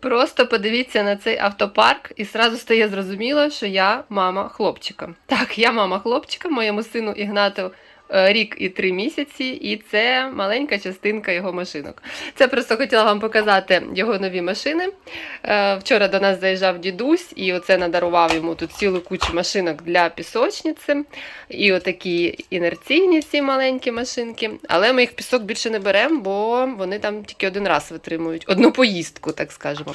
Просто подивіться на цей автопарк, і зразу стає зрозуміло, що я мама хлопчика. Так, я мама хлопчика, моєму сину Ігнату рік і три місяці, і це маленька частинка його машинок. Це просто хотіла вам показати його нові машини. Е, Вчора до нас заїжджав дідусь, і оце надарував йому тут цілу кучу машинок для пісочниці. І отакі інерційні ці маленькі машинки. Але ми їх пісок більше не беремо, бо вони там тільки один раз витримують, одну поїздку, так скажемо.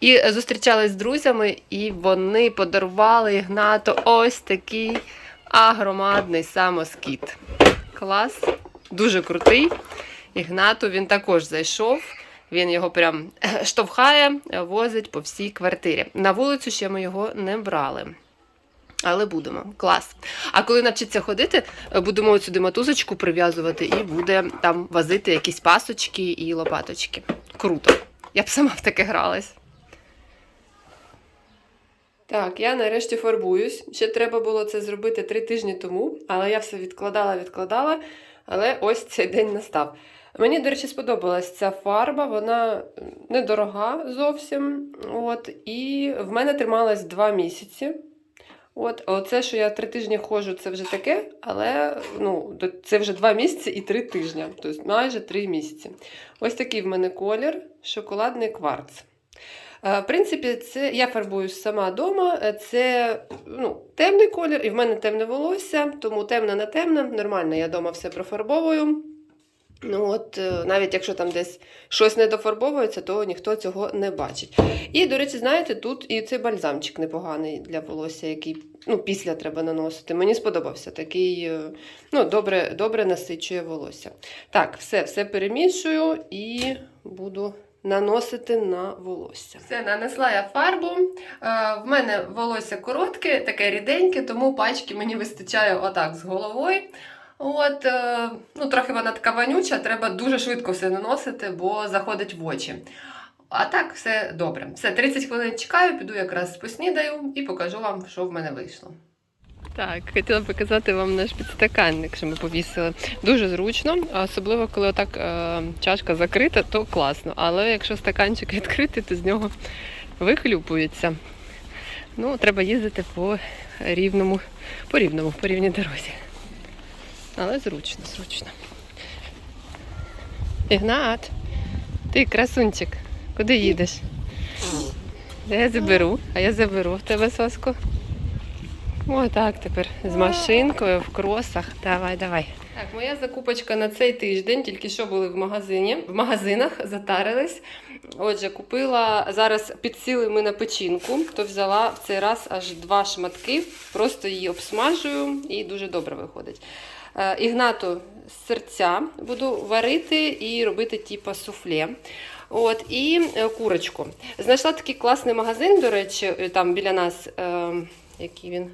І е, зустрічались з друзями, і вони подарували Ігнату ось такий агромадний самоскіт. Клас, дуже крутий. Ігнату він також зайшов. Він його прям е, штовхає, возить по всій квартирі. На вулицю ще ми його не брали. Але будемо. Клас. А коли навчиться ходити, е, будемо от сюди матузочку прив'язувати і буде там возити якісь пасочки і лопаточки. Круто. Я б сама в таке гралась. Так, я нарешті фарбуюсь. Ще треба було це зробити три тижні тому, але я все відкладала, відкладала. Але ось цей день настав. Мені, до речі, сподобалась ця фарба, вона недорога зовсім. От, і в мене трималась два місяці. От, оце, що я три тижні ходжу, це вже таке, але ну, це вже два місяці і три тижні, тобто майже три місяці. Ось такий в мене колір, шоколадний кварц. Е, В принципі, це я фарбуюсь сама вдома. Це ну, темний колір, і в мене темне волосся, тому темне на темне, нормально, я вдома все профарбовую. Ну от, е, навіть якщо там десь щось не дофарбовується, то ніхто цього не бачить. І, до речі, знаєте, тут і цей бальзамчик непоганий для волосся, який ну, після треба наносити. Мені сподобався такий е, ну, добре, добре насичує волосся. Так, все, все перемішую і буду наносити на волосся. Все, нанесла я фарбу. Е, в мене волосся коротке, таке ріденьке, тому пачки мені вистачає отак з головою. От, е, ну, трохи вона така вонюча, треба дуже швидко все наносити, бо заходить в очі. А так, все добре. Все, 30 хвилин чекаю, піду якраз поснідаю і покажу вам, що в мене вийшло. Так, хотіла показати вам наш підстаканник, що ми повісили. Дуже зручно, особливо коли отак е, чашка закрита, то класно. Але якщо стаканчик відкритий, то з нього вихлюпується. Ну, треба їздити по рівному, по рівному, по рівній дорозі. Але зручно, зручно. Ігнат, ти красунчик, куди їдеш? Де я заберу, а я заберу в тебе соску. О, так тепер з машинкою в кросах. Давай, давай. Так, моя закупочка на цей тиждень, тільки що були в магазині, в магазинах, затарились. Отже, купила зараз підсіли ми на печінку, то взяла в цей раз аж два шматки, просто її обсмажую і дуже добре виходить. Е, Ігнату серця буду варити і робити типу суфле. От, і е, курочку. Знайшла такий класний магазин, до речі, е, там біля нас, е, який він.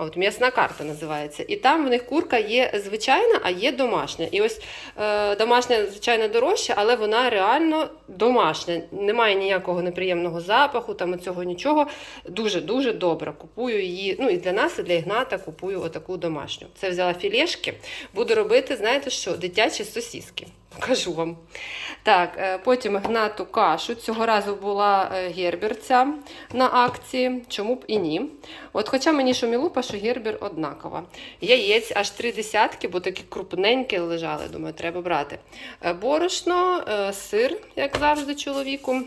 От м'ясна карта називається. І там в них курка є звичайна, а є домашня. І ось е, домашня, звичайно, дорожча, але вона реально домашня. Немає ніякого неприємного запаху, там цього нічого. Дуже-дуже добре. Купую її. Ну і для нас, і для Ігната купую отаку домашню. Це взяла філешки. Буду робити, знаєте що, дитячі сосіски. Покажу вам. Так, е, потім гнату кашу. Цього разу була е, герберця на акції. Чому б і ні? От, хоча мені шумілупа, що гербер однакова. Яєць аж три десятки, бо такі крупненькі лежали. Думаю, треба брати. Е, Борошно, сир, як завжди, чоловіку.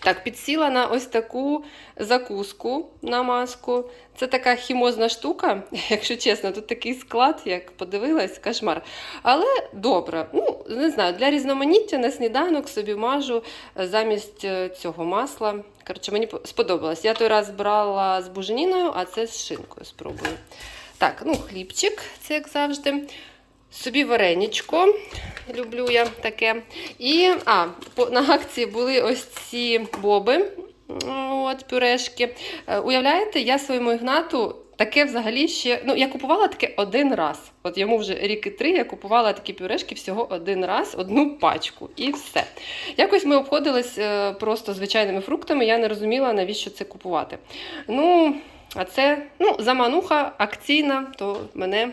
Так, підсіла на ось таку закуску на маску. Це така хімозна штука, якщо чесно, тут такий склад, як подивилась, кошмар. Але добре, ну не знаю, для різноманіття на сніданок собі мажу е, замість е, цього масла. Коротше, мені сподобалось. Я той раз брала з буженіною, а це з шинкою спробую. Так, ну хлібчик, це як завжди. Собі вареничко, люблю я таке. І а, на акції були ось ці боби, от, пюрешки. Е, Уявляєте, я своєму Ігнату таке взагалі ще. Ну, я купувала таке один раз. От йому вже рік і три, я купувала такі пюрешки всього один раз, одну пачку, і все. Якось ми обходились е, просто звичайними фруктами, я не розуміла, навіщо це купувати. Ну, а це ну, замануха акційна, то мене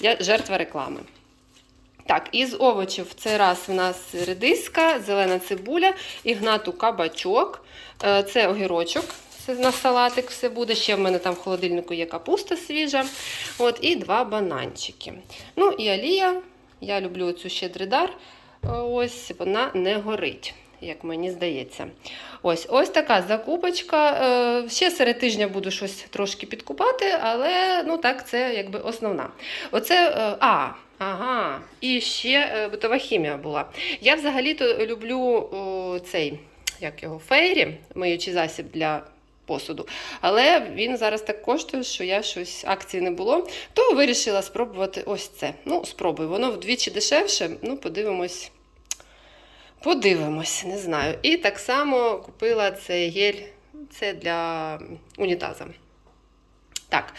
я жертва реклами. Так, із овочів в цей раз в нас редиска, зелена цибуля, ігнату кабачок, е, це огірочок. На салатик все буде. Ще в мене там в холодильнику є капуста свіжа. От, і два бананчики. Ну і олія. Я люблю цю щедридар. Е, Ось вона не горить, як мені здається. Ось ось така закупочка. Е, Ще серед тижня буду щось трошки підкупати, але ну так, це якби основна. Оце. е, А, ага, і ще е, битова хімія була. Я взагалі-то люблю о, цей, як його, фейрі, миючий засіб для посуду. Але він зараз так коштує, що я щось акції не було, то вирішила спробувати ось це. Ну, спробую. Воно вдвічі дешевше. Ну, подивимось. Подивимось, не знаю. І так само купила цей гель, це для унітаза. Так.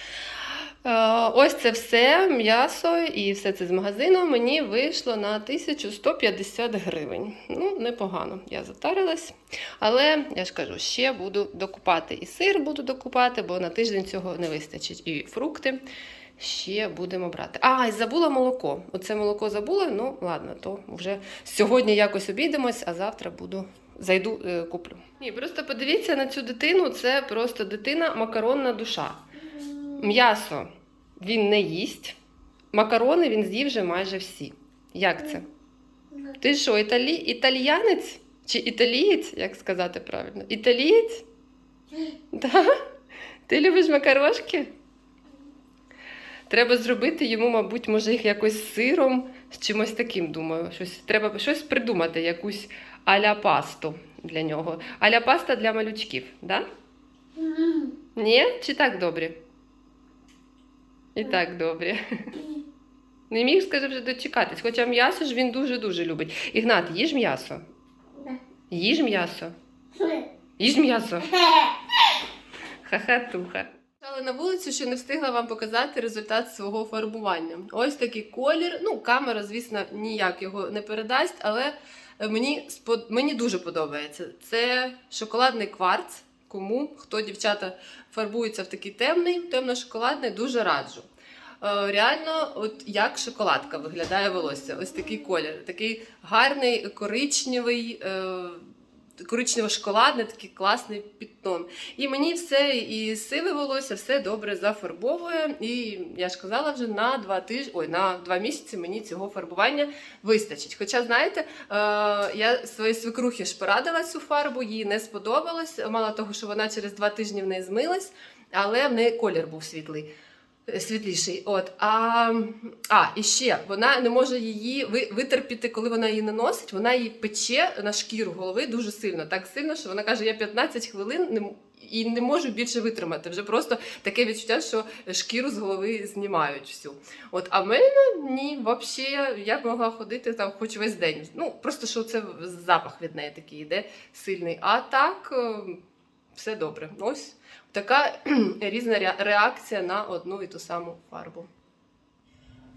Е, Ось це все м'ясо і все це з магазину мені вийшло на 1150 гривень. Ну, непогано, я затарилась. Але я ж кажу, ще буду докупати і сир буду докупати, бо на тиждень цього не вистачить. І фрукти ще будемо брати. А, і забула молоко. Оце молоко забула. Ну, ладно, то вже сьогодні якось обійдемось, а завтра буду. Зайду, е, куплю. Ні, просто подивіться на цю дитину. Це просто дитина макаронна душа. М'ясо він не їсть. Макарони він з'їв вже майже всі. Як це? Ти що, італі... італіянець? Чи італієць, як сказати правильно? Італієць? Да? Ти любиш макарошки? Треба зробити йому, мабуть, може їх якось з сиром, з чимось таким, думаю. Щось, треба щось придумати, якусь аля пасту для нього. Аля паста для малючків, да? Ні? Чи так добре? І так добре. Не міг, скажи, вже дочекатись. Хоча м'ясо ж він дуже-дуже любить. Ігнат, їж м'ясо. Їж м'ясо. Їж м'ясо. Ха-ха-туха. Але на вулицю ще не встигла вам показати результат свого фарбування. Ось такий колір. Ну, камера, звісно, ніяк його не передасть, але мені, мені дуже подобається. Це шоколадний кварц. Кому хто дівчата фарбується в такий темний, темно-шоколадний, дуже раджу. Е, Реально, от як шоколадка виглядає волосся. Ось такий колір, такий гарний, коричневий, е, коричнево-шоколадний, такий класний підтон. І мені все, і сиве волосся, все добре зафарбовує. І я ж казала вже на два тижні, ой, на два місяці мені цього фарбування вистачить. Хоча, знаєте, е, я своїй свекрухі ж порадила цю фарбу, їй не сподобалось. Мало того, що вона через два тижні в неї змилась, але в неї колір був світлий. Світліший, от а, а і ще вона не може її витерпіти, коли вона її наносить. Вона її пече на шкіру голови дуже сильно, так сильно, що вона каже: я 15 хвилин не і не можу більше витримати. Вже просто таке відчуття, що шкіру з голови знімають всю. От, а в мене ні, взагалі я б могла ходити там хоч весь день. Ну просто що це запах від неї такий йде сильний. А так е, все добре. Ось така різна реакція на одну і ту саму фарбу.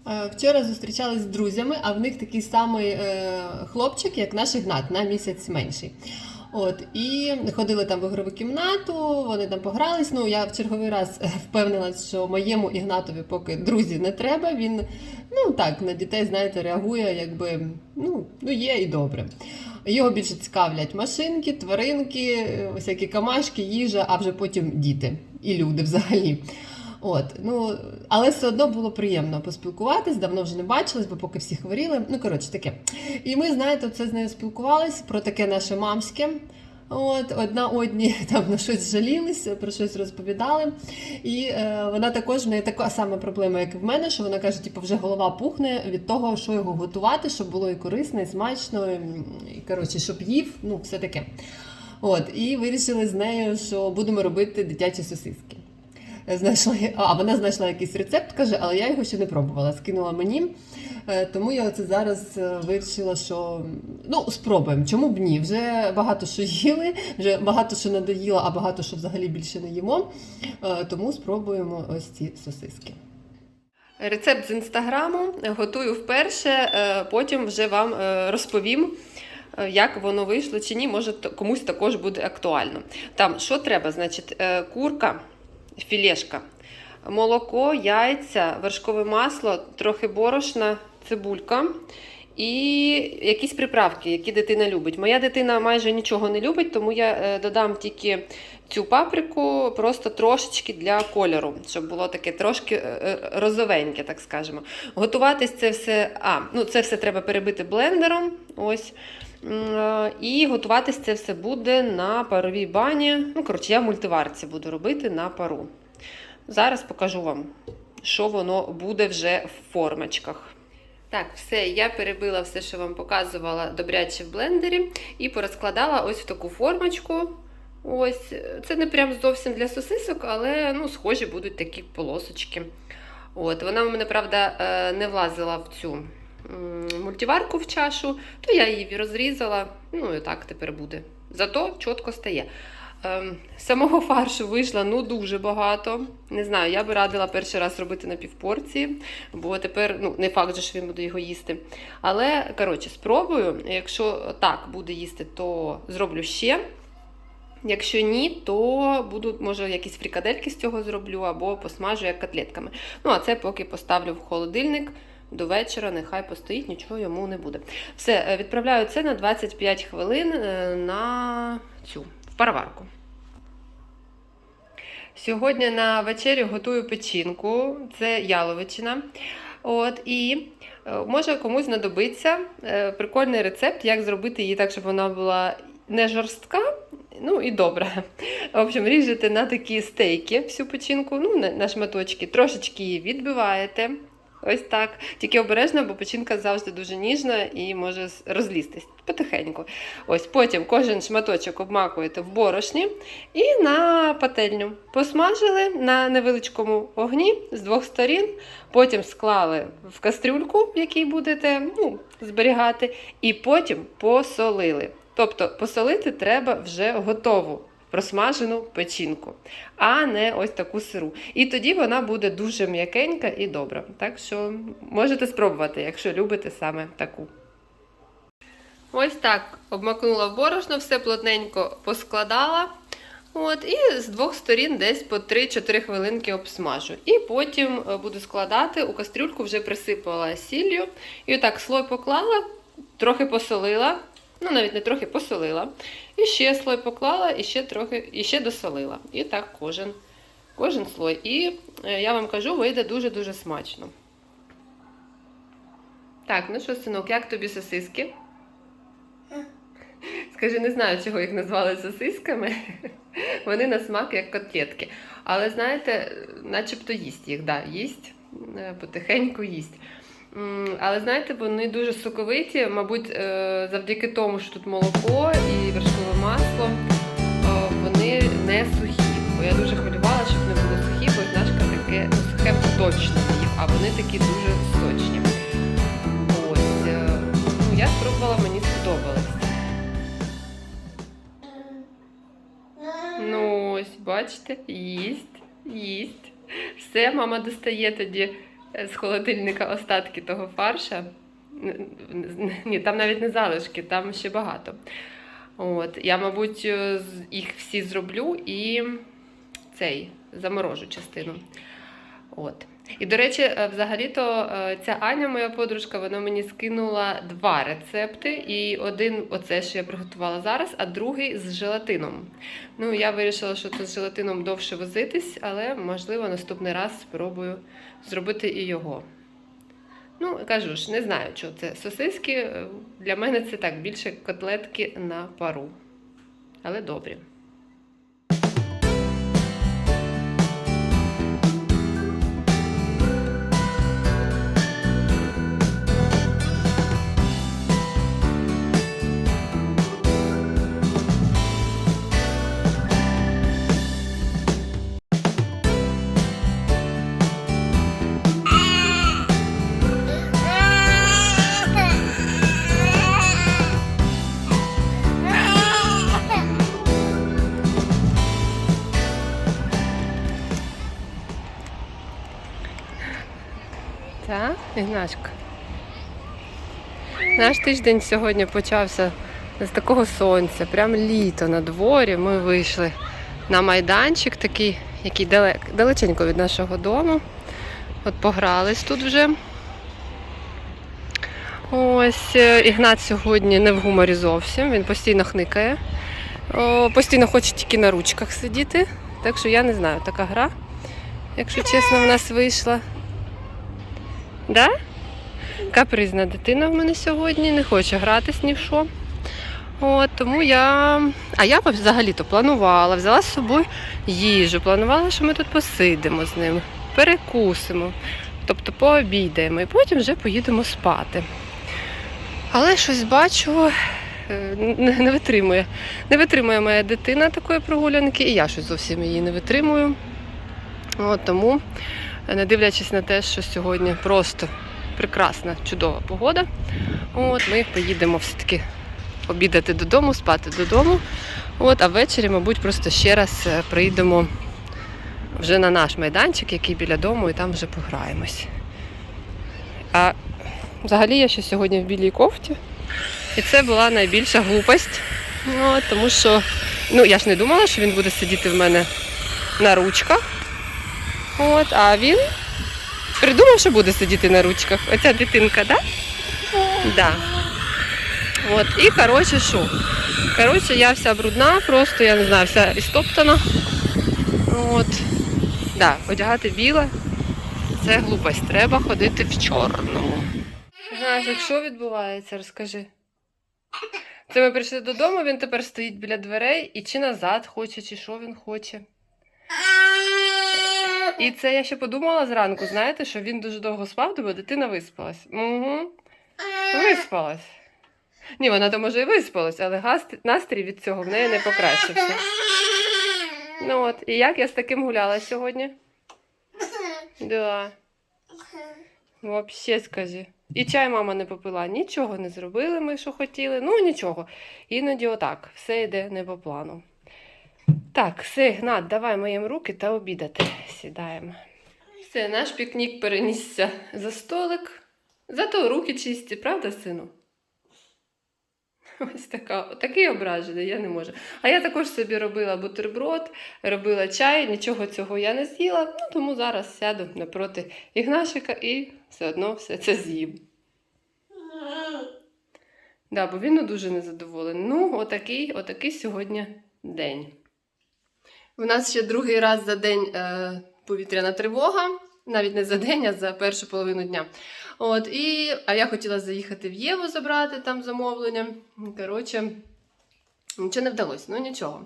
Е, Вчора зустрічались з друзями, а в них такий самий е, хлопчик, як наш Ігнат, на місяць менший. От, і ходили там в ігрову кімнату, вони там погрались. Ну, я в черговий раз е, впевнилась, що моєму Ігнатові поки друзі не треба. Він ну так на дітей, знаєте, реагує, якби ну, ну є і добре. Його більше цікавлять машинки, тваринки, всякі камашки, їжа, а вже потім діти і люди взагалі. От, ну, але все одно було приємно поспілкуватись, давно вже не бачились, бо поки всі хворіли. Ну, коротше, таке. І ми, знаєте, це з нею спілкувалися про таке наше мамське. От, одна одні там на щось жалілися, про щось розповідали. І е, вона також в неї така сама проблема, як і в мене, що вона каже, типу, вже голова пухне від того, що його готувати, щоб було і корисно, і смачно, і, коротше, щоб їв, ну, все таке. От, і вирішили з нею, що будемо робити дитячі сосиски. Знайшла, а вона знайшла якийсь рецепт, каже, але я його ще не пробувала. Скинула мені. Е, Тому я оце зараз е, вирішила, що ну спробуємо. Чому б ні? Вже багато що їли, вже багато що надоїла, а багато що взагалі більше не їмо. Е, Тому спробуємо ось ці сосиски. Рецепт з інстаграму готую вперше, потім вже вам розповім. Як воно вийшло чи ні, може комусь також буде актуально. Там що треба? Значить, курка, філешка, молоко, яйця, вершкове масло, трохи борошна цибулька і якісь приправки, які дитина любить. Моя дитина майже нічого не любить, тому я е, додам тільки цю паприку просто трошечки для кольору, щоб було таке трошки е, е, розовеньке, так скажемо. Готуватись це все. А, ну це все треба перебити блендером. Ось. І готуватись це все буде на паровій бані. Ну, коротше, я в мультиварці буду робити на пару. Зараз покажу вам, що воно буде вже в формочках. Так, все, я перебила все, що вам показувала добряче в блендері, і порозкладала ось в таку формочку. Ось, це не прям зовсім для сосисок, але ну, схожі будуть такі полосочки. От, вона в мене, правда, е, не влазила в цю мультиварку в чашу, то я її розрізала. Ну і так тепер буде. Зато чітко стає. Ем, Самого фаршу вийшло ну дуже багато. Не знаю, я би радила перший раз робити на півпорції, бо тепер ну, не факт, що він буде його їсти. Але коротше, спробую. Якщо так буде їсти, то зроблю ще. Якщо ні, то буду, може, якісь фрикадельки з цього зроблю або посмажу як котлетками. Ну, а це поки поставлю в холодильник до вечора, нехай постоїть, нічого йому не буде. Все, е, відправляю це на 25 хвилин е, на цю пароварку. Сьогодні на вечерю готую печінку, це яловичина. От, і е, може комусь знадобиться е, прикольний рецепт, як зробити її так, щоб вона була не жорстка, ну і добра. В общем, ріжете на такі стейки всю печінку, ну, на, шматочки, трошечки її відбиваєте. Ось так. Тільки обережно, бо печінка завжди дуже ніжна і може розлізтись потихеньку. Ось потім кожен шматочок обмакуєте в борошні і на пательню. Посмажили на невеличкому огні з двох сторін, потім склали в кастрюльку, в якій будете ну, зберігати, і потім посолили. Тобто посолити треба вже готову просмажену печінку, а не ось таку сиру. І тоді вона буде дуже м'якенька і добра. Так що можете спробувати, якщо любите саме таку. Ось так обмакнула в борошно, все плотненько поскладала. От, і з двох сторін десь по 3-4 хвилинки обсмажу. І потім е, буду складати у кастрюльку, вже присипала сіллю. І отак слой поклала, трохи посолила. Ну, навіть не трохи посолила. І ще слой поклала, і ще трохи, і ще досолила. І так кожен, кожен слой. І е, я вам кажу, вийде дуже-дуже смачно. Так, ну що, синок, як тобі сосиски? Скажи, не знаю, чого їх назвали сосисками. Вони на смак як котлетки. Але знаєте, начебто їсть їх, да, їсть, е, потихеньку їсть. Але знаєте, вони дуже соковиті, мабуть, е, завдяки тому, що тут молоко і вершкове масло, е, вони не сухі. Бо я дуже хвилювала, щоб не були сухі, бо Ігнашка таке сухе точно їв, а вони такі дуже сочні. Ось, е, ну, я спробувала, мені сподобалось. Ну, ось, бачите, їсть, їсть. Все, мама достає тоді з холодильника остатки того фарша. Ні, там навіть не залишки, там ще багато. От, я, мабуть, е, їх всі зроблю і цей заморожу частину. От. І, до речі, е, взагалі-то е, ця Аня, моя подружка, вона мені скинула два рецепти. І один оце, що я приготувала зараз, а другий з желатином. Ну, я вирішила, що це з желатином довше возитись, але можливо наступний раз спробую зробити і його. Ну, кажу ж, не знаю, що це сосиски. е, Для мене це так, більше котлетки на пару. Але добрі. Так, Ігнашка. Наш тиждень сьогодні почався з такого сонця, прям літо на дворі. Ми вийшли на майданчик такий, який далек, далеченько від нашого дому. От погрались тут вже. Ось е, Ігнат сьогодні не в гуморі зовсім, він постійно хникає. Постійно хоче тільки на ручках сидіти. Так що я не знаю, така гра, якщо чесно, в нас вийшла. Да? Капризна дитина в мене сьогодні, не хоче гратись ні в що. От, тому я. А я взагалі-то планувала, взяла з собою їжу, планувала, що ми тут посидимо з ним, перекусимо, тобто пообідаємо і потім вже поїдемо спати. Але щось бачу, е, не, витримує. Не витримує моя дитина такої прогулянки, і я щось зовсім її не витримую. От, тому, не дивлячись на те, що сьогодні просто прекрасна, чудова погода, от, ми поїдемо все-таки обідати додому, спати додому. От, а ввечері, мабуть, просто ще раз е, прийдемо вже на наш майданчик, який біля дому, і там вже пограємось. А взагалі я ще сьогодні в білій кофті. І це була найбільша глупость. От, тому що ну, я ж не думала, що він буде сидіти в мене на ручках. От, а він придумав, що буде сидіти на ручках. Оця дитинка, так? Да? Да. От, і коротше, що? Коротше, я вся брудна, просто я не знаю, вся істоптана. От. Да, одягати біле це глупость. Треба ходити в чорному. Знаєш, що відбувається, розкажи. Це ми прийшли додому, він тепер стоїть біля дверей і чи назад хоче, чи що він хоче. І це я ще подумала зранку, знаєте, що він дуже довго спав, бо дитина виспалась. Угу. Виспалась. Ні, вона то може і виспалась, але настрій від цього в неї не покращився. Ну от, і як я з таким гуляла сьогодні? Да. Вообще скажи. І чай мама не попила, нічого не зробили ми, що хотіли. Ну нічого. Іноді отак, все йде не по плану. Так, все, Гнат, давай моїм руки та обідати. Сідаємо. Все, наш пікнік перенісся за столик. Зато руки чисті, правда, сину? Ось така, такий ображений, я не можу. А я також собі робила бутерброд, робила чай, нічого цього я не з'їла, ну тому зараз сяду напроти Ігнашика і все одно все це з'їм. Да, бо він дуже незадоволений. Ну, отакий, отакий сьогодні день. У нас ще другий раз за день е, повітряна тривога, навіть не за день, а за першу половину дня. От, і, а я хотіла заїхати в Єву забрати там замовлення. Коротше, нічого не вдалося, ну нічого.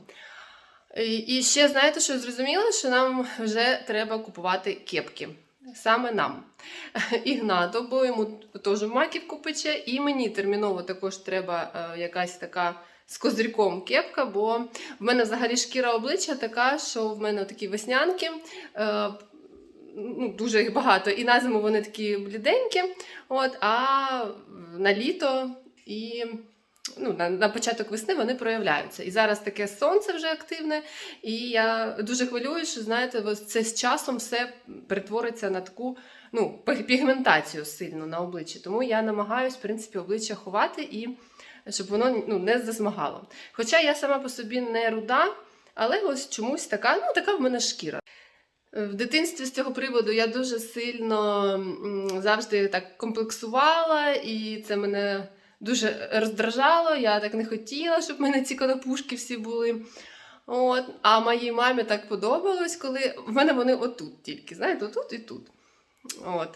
І, і ще знаєте, що я зрозуміла, що нам вже треба купувати кепки. Саме нам. Ігнату, бо йому теж маківку пече, і мені терміново також треба е, якась така з козирьком кепка, бо в мене взагалі шкіра обличчя така, що в мене такі веснянки. Е, ну, дуже їх багато. І на зиму вони такі бліденькі, от, а на літо і ну, на, на початок весни вони проявляються. І зараз таке сонце вже активне, і я дуже хвилююсь, що знаєте, це з часом все перетвориться на таку ну, пігментацію сильну на обличчі. Тому я намагаюсь, в принципі, обличчя ховати і щоб воно ну, не засмагало. Хоча я сама по собі не руда, але ось чомусь така, ну така в мене шкіра. В дитинстві з цього приводу я дуже сильно завжди так комплексувала, і це мене дуже роздражало. Я так не хотіла, щоб в мене ці конопушки всі були. От. А моїй мамі так подобалось, коли в мене вони отут тільки, знаєте, отут і тут. От.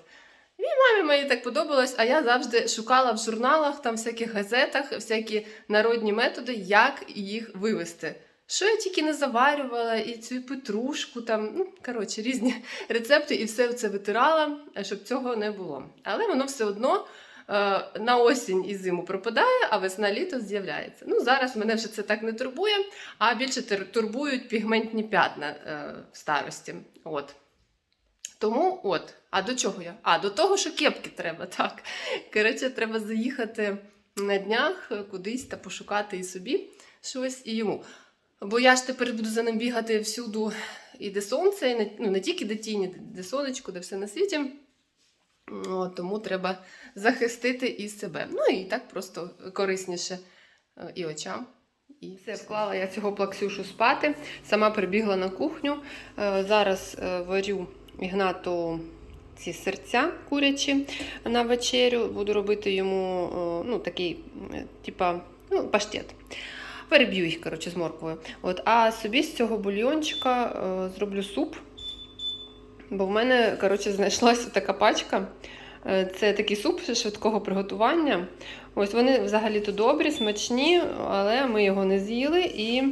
І мамі моїй так подобалось, а я завжди шукала в журналах, там всяких газетах, всякі народні методи, як їх вивести. Що я тільки не заварювала, і цю петрушку, там, ну, коротше, різні рецепти, і все це витирала, щоб цього не було. Але воно все одно е, на осінь і зиму пропадає, а весна-літо з'являється. Ну, зараз мене вже це так не турбує, а більше турбують пігментні п'ятна е, в старості. От. Тому от, а до чого я? А, до того, що кепки треба, так. Коротше, треба заїхати на днях е, кудись та пошукати і собі щось, і йому. Бо я ж тепер буду за ним бігати всюду, і де сонце, і не, ну, не тільки де тіні, де сонечко, де все на світі. От, тому треба захистити і себе. Ну і так просто корисніше е, і очам. І все, вклала я цього плаксюшу спати. Сама прибігла на кухню. Е, Зараз варю Ігнату ці серця курячі на вечерю. Буду робити йому ну, такий, е, типа, ну, паштет. Переб'ю їх, коротше, з морквою. От, а собі з цього бульйончика е, зроблю суп. Бо в мене, коротше, знайшлася така пачка. Е, Це такий суп швидкого приготування. Ось вони взагалі-то добрі, смачні, але ми його не з'їли, і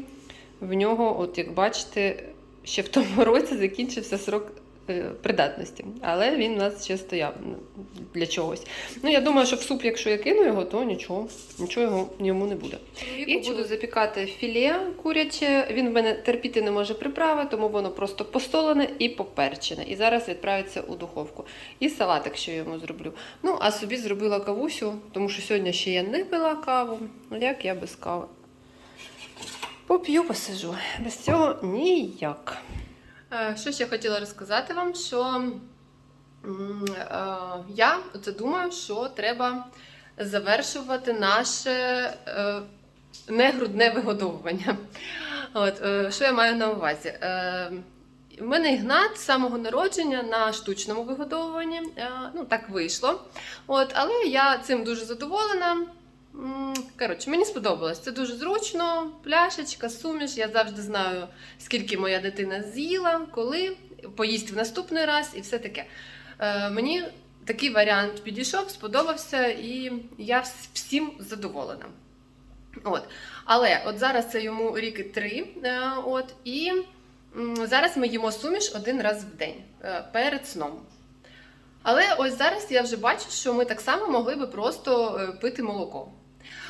в нього, от як бачите, ще в тому році закінчився срок е, придатності. Але він у нас ще стояв для чогось. Ну, я думаю, що в суп, якщо я кину його, то нічого, нічого його, йому не буде. І буду запікати філе куряче. Він в мене терпіти не може приправи, тому воно просто посолене і поперчене. І зараз відправиться у духовку. І салатик ще йому зроблю. Ну, а собі зробила кавусю, тому що сьогодні ще я не пила каву. Ну, як я без кави? Поп'ю, посижу. Без цього ніяк. Е, Що ще хотіла розказати вам, що е, я оце думаю, що треба завершувати наше е, негрудне вигодовування. От, що я маю на увазі? В мене Ігнат з самого народження на штучному вигодовуванні. Ну, так вийшло. От, але я цим дуже задоволена. Коротше, мені сподобалось. Це дуже зручно. Пляшечка, суміш. Я завжди знаю, скільки моя дитина з'їла, коли поїсть в наступний раз і все таке. Е, мені такий варіант підійшов, сподобався, і я всім задоволена. От. Але от зараз це йому рік і три. е, От, і зараз ми їмо суміш один раз в день е, перед сном. Але ось зараз я вже бачу, що ми так само могли би просто е, пити молоко.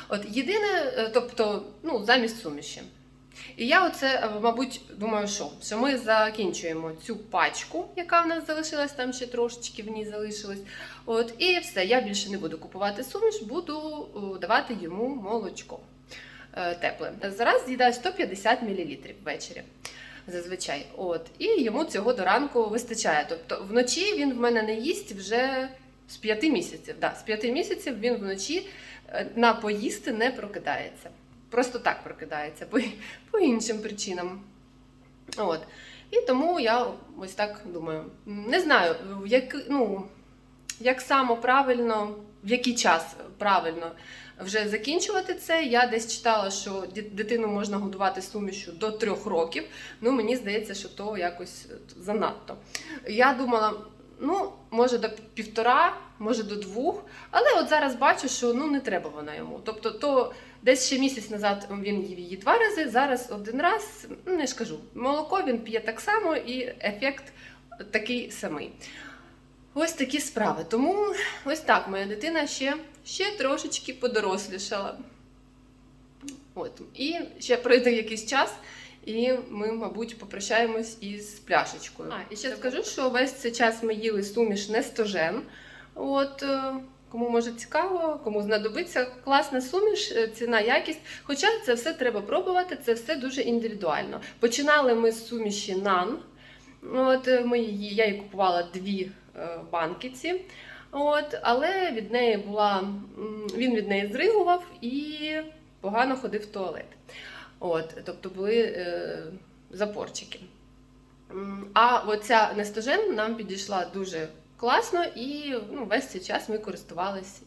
От єдине, е, тобто, ну, замість суміші. І я оце, е, мабуть, думаю, що, що ми закінчуємо цю пачку, яка в нас залишилась, там ще трошечки в ній залишилось. От, і все, я більше не буду купувати суміш, буду давати йому молочко тепле. Зараз з'їдаю 150 мл ввечері. Зазвичай. От. І йому цього до ранку вистачає. Тобто вночі він в мене не їсть вже з п'яти місяців. Да, з п'яти місяців він вночі е, на поїсти не прокидається. Просто так прокидається, по, по іншим причинам. От. І тому я ось так думаю. Не знаю, в як, ну, як само правильно, в який час правильно вже закінчувати це. Я десь читала, що дитину можна годувати сумішю до трьох років. Ну, мені здається, що то якось е, занадто. Я думала, ну, може до півтора, може до двох, але от зараз бачу, що ну не треба вона йому. Тобто, то десь ще місяць назад він їв її два рази, зараз один раз, ну не ж кажу, молоко він п'є так само, і ефект такий самий. Ось такі справи. Тому ось так моя дитина ще, ще трошечки подорослішала. От. І ще пройде якийсь час, і ми, мабуть, попрощаємось із пляшечкою. А, і ще скажу, що весь цей час ми їли суміш нестожен. От, е, кому може цікаво, кому знадобиться, класна суміш, е, ціна, якість. Хоча це все треба пробувати, це все дуже індивідуально. Починали ми з суміші нан. От, е, ми її, я її купувала дві е. От, але від неї була, він від неї зригував і погано ходив в туалет. От, тобто були е, запорчики. А оця нестожен нам підійшла дуже класно, і ну, весь цей час ми користувалися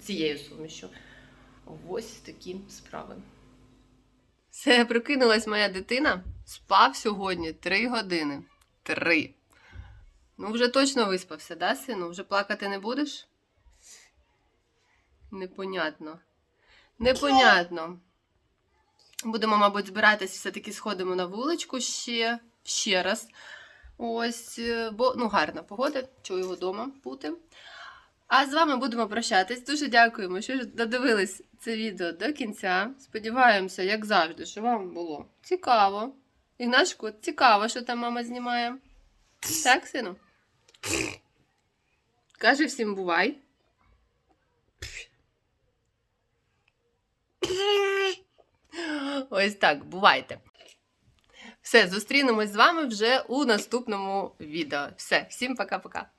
цією сумішю. Ось такі справи. Все, прокинулась моя дитина. Спав сьогодні три години. Три. Ну, вже точно виспався, да, сину? Вже плакати не будеш? Непонятно. Непонятно. Будемо, мабуть, збиратись, все-таки сходимо на вуличку ще, ще раз. Ось, е, бо ну, гарна погода, чую вдома бути. А з вами будемо прощатись. Дуже дякуємо, що додивились це відео до кінця. Сподіваємося, як завжди, що вам було цікаво. Ігнашку, цікаво, що там мама знімає. Так, сину? Каже всім бувай. Ось так, бувайте. Все, зустрінемось з вами вже у наступному відео. Все, всім пока-пока.